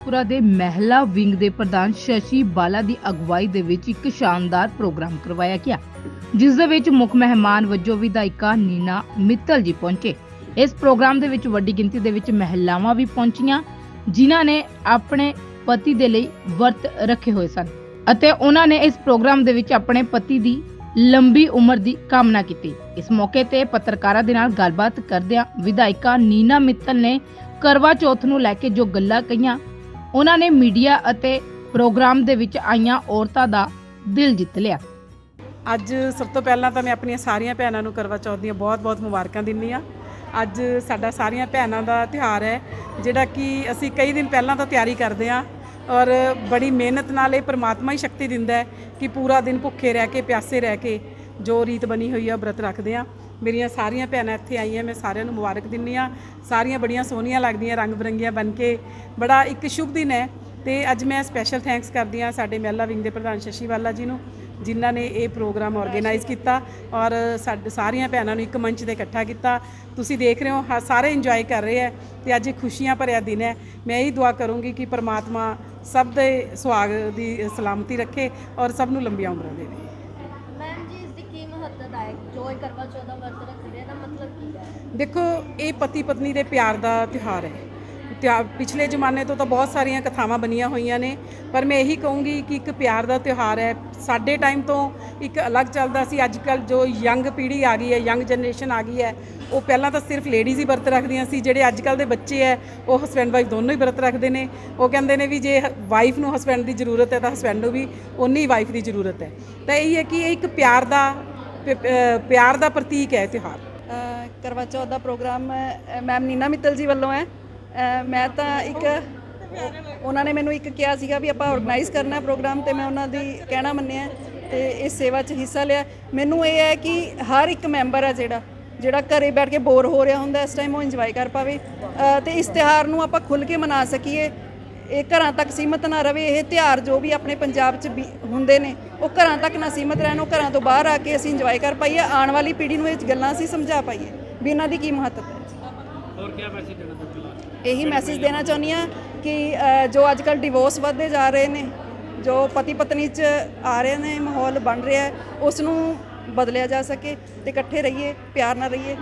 ਪੁਰਾ ਦੇ ਮਹਿਲਾ ਵਿੰਗ ਦੇ ਪ੍ਰਧਾਨ ਸ਼ਸ਼ੀ ਬਾਲਾ ਦੀ ਅਗਵਾਈ ਦੇ ਵਿੱਚ ਇੱਕ ਸ਼ਾਨਦਾਰ ਪ੍ਰੋਗਰਾਮ ਕਰਵਾਇਆ ਗਿਆ, ਜਿਸ ਦੇ ਵਿੱਚ ਮੁੱਖ ਮਹਿਮਾਨ ਵਜੋਂ ਵਿਧਾਇਕਾ ਨੀਨਾ ਮਿੱਤਲ ਜੀ ਪਹੁੰਚੇ। ਇਸ ਪ੍ਰੋਗਰਾਮ ਦੇ ਵਿੱਚ ਵੱਡੀ ਗਿਣਤੀ ਦੇ ਵਿੱਚ ਮਹਿਲਾਵਾਂ ਵੀ ਪਹੁੰਚੀਆਂ, ਜਿਨ੍ਹਾਂ ਨੇ ਆਪਣੇ ਪਤੀ ਦੇ ਲਈ ਵਰਤ ਰੱਖੇ ਹੋਏ ਸਨ ਅਤੇ ਉਹਨਾਂ ਨੇ ਇਸ ਪ੍ਰੋਗਰਾਮ ਦੇ ਵਿੱਚ ਆਪਣੇ ਪਤੀ ਦੀ ਲੰਬੀ ਉਮਰ ਦੀ ਕਾਮਨਾ ਕੀਤੀ। ਇਸ ਮੌਕੇ ਤੇ ਪੱਤਰਕਾਰਾਂ ਦੇ ਨਾਲ ਗੱਲਬਾਤ ਕਰਦਿਆਂ ਵਿਧਾਇਕਾ ਨੀਨਾ ਮਿੱਤਲ ਨੇ ਕਰਵਾ ਚੌਥ ਨੂੰ ਲੈ ਕੇ ਜੋ ਗੱਲਾਂ ਕਹੀਆਂ ਉਹਨਾਂ ਨੇ ਮੀਡੀਆ ਅਤੇ ਪ੍ਰੋਗਰਾਮ ਦੇ ਵਿੱਚ ਆਈਆਂ ਔਰਤਾਂ ਦਾ ਦਿਲ ਜਿੱਤ ਲਿਆ। ਅੱਜ ਸਭ ਤੋਂ ਪਹਿਲਾਂ ਤਾਂ ਮੈਂ ਆਪਣੀਆਂ ਸਾਰੀਆਂ ਭੈਣਾਂ ਨੂੰ ਕਰਵਾ ਚੌਥ ਦੀਆਂ ਬਹੁਤ-ਬਹੁਤ ਮੁਬਾਰਕਾਂ ਦਿੰਦੀ ਆ ਅੱਜ ਸਾਡਾ ਸਾਰੀਆਂ ਭੈਣਾਂ ਦਾ ਤਿਉਹਾਰ ਹੈ, ਜਿਹੜਾ ਕਿ ਅਸੀਂ ਕਈ ਦਿਨ ਪਹਿਲਾਂ ਤੋਂ ਤਿਆਰੀ ਕਰਦੇ ਆ ਔਰ ਬੜੀ ਮਿਹਨਤ ਨਾਲ ਇਹ ਪ੍ਰਮਾਤਮਾ ਹੀ ਸ਼ਕਤੀ ਦਿੰਦਾ ਹੈ ਕਿ ਪੂਰਾ ਦਿਨ ਭੁੱਖੇ ਰਹਿ ਕੇ, ਪਿਆਸੇ ਰਹਿ ਕੇ ਜੋ ਰੀਤ ਬਣੀ ਹੋਈ ਆ ਵਰਤ ਰੱਖਦੇ ਆ ਮੇਰੀਆਂ ਸਾਰੀਆਂ ਭੈਣਾਂ ਇੱਥੇ ਆਈਆਂ, ਮੈਂ ਸਾਰਿਆਂ ਨੂੰ ਮੁਬਾਰਕ ਦਿੰਦੀ ਆ ਸਾਰੀਆਂ ਬੜੀਆਂ ਸੋਹਣੀਆਂ ਲੱਗਦੀਆਂ, ਰੰਗ ਬਰੰਗੀਆਂ ਬਣ ਕੇ। ਬੜਾ ਇੱਕ ਸ਼ੁਭ ਦਿਨ ਹੈ ਤੇ ਅੱਜ ਮੈਂ ਸਪੈਸ਼ਲ ਥੈਂਕਸ ਕਰਦੀ ਆ ਸਾਡੇ ਮਹਿਲਾ ਵਿੰਗ ਦੇ ਪ੍ਰਧਾਨ ਸ਼ਸ਼ੀ ਵਾਲਾ ਜੀ ਨੂੰ, ਜਿਨ੍ਹਾਂ ਨੇ ਇਹ ਪ੍ਰੋਗਰਾਮ ਆਰਗੇਨਾਈਜ਼ ਕੀਤਾ ਔਰ ਸਾਡੇ, ਸਾਰੀਆਂ ਭੈਣਾਂ ਨੂੰ ਇੱਕ ਮੰਚ ਤੇ ਇਕੱਠਾ ਕੀਤਾ। ਤੁਸੀਂ ਦੇਖ ਰਹੇ ਹੋ, ਹਾ- ਸਾਰੇ ਇੰਜੋਏ ਕਰ ਰਹੇ ਹੈ ਤੇ ਅੱਜ ਇਹ ਖੁਸ਼ੀਆਂ ਭਰਿਆ ਦਿਨ ਹੈ। ਮੈਂ ਇਹੀ ਦੁਆ ਕਰੂੰਗੀ ਕਿ ਪਰਮਾਤਮਾ ਸਭ ਦੇ ਸੁਹਾਗ ਦੀ ਸਲਾਮਤੀ ਰੱਖੇ ਔਰ ਸਭ ਨੂੰ ਲੰਬੀਆਂ ਉਮਰਾਂ ਦੇਵੇ। ਇਸ ਜੋ ਇਹ ਕਰਵਾ ਚੌਥ ਦਾ ਵਰਤ ਰੱਖਦੇ ਆ ਦਾ ਮਤਲਬ ਕੀ ਹੈ? ਦੇਖੋ, ਇਹ ਪਤੀ ਪਤਨੀ ਦੇ ਪਿਆਰ ਦਾ ਤਿਉਹਾਰ ਹੈ। ਤਿਆ, ਪਿਛਲੇ ਜ਼ਮਾਨੇ ਤੋਂ ਤਾਂ ਬਹੁਤ ਸਾਰੀਆਂ ਕਥਾਵਾਂ ਬਣੀਆਂ ਹੋਈਆਂ ਨੇ, ਪਰ ਮੈਂ ਇਹੀ ਕਹੂੰਗੀ ਕਿ ਇੱਕ ਪਿਆਰ ਦਾ ਤਿਉਹਾਰ ਹੈ। ਸਾਡੇ ਟਾਈਮ ਤੋਂ ਇੱਕ ਅਲੱਗ ਚੱਲਦਾ ਸੀ। ਅੱਜ ਕੱਲ ਜੋ ਯੰਗ ਪੀੜ੍ਹੀ ਆ ਗਈ ਹੈ, ਯੰਗ ਜਨਰੇਸ਼ਨ ਆ ਗਈ ਹੈ, ਉਹ ਪਹਿਲਾਂ ਤਾਂ ਸਿਰਫ ਲੇਡੀਜ਼ ਹੀ ਵਰਤ ਰੱਖਦੀਆਂ ਸੀ। ਜਿਹੜੇ ਅੱਜ ਕੱਲ ਦੇ ਬੱਚੇ ਹੈ, ਉਹ ਹਸਬੈਂਡ ਵਾਈਫ ਦੋਨੋਂ ਹੀ ਵਰਤ ਰੱਖਦੇ ਨੇ। ਉਹ ਕਹਿੰਦੇ ਨੇ ਵੀ ਜੇ ਵਾਈਫ ਨੂੰ ਹਸਬੈਂਡ ਦੀ ਜ਼ਰੂਰਤ ਹੈ ਤਾਂ ਹਸਬੈਂਡ ਨੂੰ ਵੀ ਉਨੀ ਵਾਈਫ ਦੀ ਜ਼ਰੂਰਤ ਹੈ। ਤਾਂ ਇਹ ਹੈ ਕਿ ਇਹ ਇੱਕ ਪਿਆਰ ਦਾ ਪਿਆਰ ਦਾ ਪ੍ਰਤੀਕ ਹੈ ਇਹ ਤਿਉਹਾਰ। ਕਰਵਾ ਚੌਥ ਦਾ ਪ੍ਰੋਗਰਾਮ ਮੈਮ ਨੀਨਾ ਮਿੱਤਲ ਜੀ ਵੱਲੋਂ ਹੈ। ਮੈਂ ਤਾਂ ਇੱਕ ਉਹਨਾਂ ਨੇ ਮੈਨੂੰ ਇੱਕ ਕਿਹਾ ਸੀਗਾ ਵੀ ਆਪਾਂ ਆਰਗੇਨਾਈਜ਼ ਕਰਨਾ ਪ੍ਰੋਗਰਾਮ ਤੇ ਮੈਂ ਉਹਨਾਂ ਦੀ ਕਹਿਣਾ ਮੰਨਿਆ ਤੇ ਇਸ ਸੇਵਾ 'ਚ ਹਿੱਸਾ ਲਿਆ। ਮੈਨੂੰ ਇਹ ਹੈ ਕਿ ਹਰ ਇੱਕ ਮੈਂਬਰ ਹੈ ਜਿਹੜਾ ਜਿਹੜਾ ਘਰੇ ਬੈਠ ਕੇ ਬੋਰ ਹੋ ਰਿਹਾ ਹੁੰਦਾ ਇਸ ਟਾਈਮ ਉਹ ਇੰਜੋਏ ਕਰ ਪਾਵੇ। ਅ, ਤੇ ਇਸ ਤਿਉਹਾਰ ਨੂੰ ਆਪਾਂ ਖੁੱਲ ਕੇ ਮਨਾ ਸਕੀਏ। ਇਹ ਘਰਾਂ ਤੱਕ ਸੀਮਤ ਨਾ ਰਵੇ ਇਹ ਤਿਉਹਾਰ ਜੋ ਵੀ ਆਪਣੇ ਪੰਜਾਬ 'ਚ ਹੁੰਦੇ ਨੇ ਉਹ ਘਰਾਂ ਤੱਕ ਨਾ ਸੀਮਤ ਰਹਿਣ ਉਹ ਘਰਾਂ ਤੋਂ ਬਾਹਰ ਆ ਕੇ ਅਸੀਂ ਇੰਜੋਏ ਕਰ ਪਾਈਏ। ਆਉਣ ਵਾਲੀ ਪੀੜ੍ਹੀ ਨੂੰ ਇਹ ਗੱਲਾਂ ਅਸੀਂ ਸਮਝਾ ਪਾਈਏ ਵੀ ਇਹਨਾਂ ਦੀ ਕੀ ਮਹੱਤਤਾ ਹੈ। ਹੋਰ ਕੀ ਮੈਸੇਜ ਦੇਣਾ ਚਾਹੁੰਦੇ ਇਹੀ ਮੈਸੇਜ ਦੇਣਾ ਚਾਹੁੰਦੀ ਹਾਂ ਕਿ ਜੋ ਅੱਜ ਕੱਲ ਡਿਵੋਰਸ ਵੱਧਦੇ ਜਾ ਰਹੇ ਨੇ ਜੋ ਪਤੀ ਪਤਨੀ 'ਚ ਆ ਰਹੇ ਨੇ ਮਾਹੌਲ ਬਣ ਰਿਹਾ ਉਸ ਨੂੰ ਬਦਲਿਆ ਜਾ ਸਕੇ ਤੇ ਇਕੱਠੇ ਰਹੀਏ ਪਿਆਰ ਨਾਲ ਰਹੀਏ।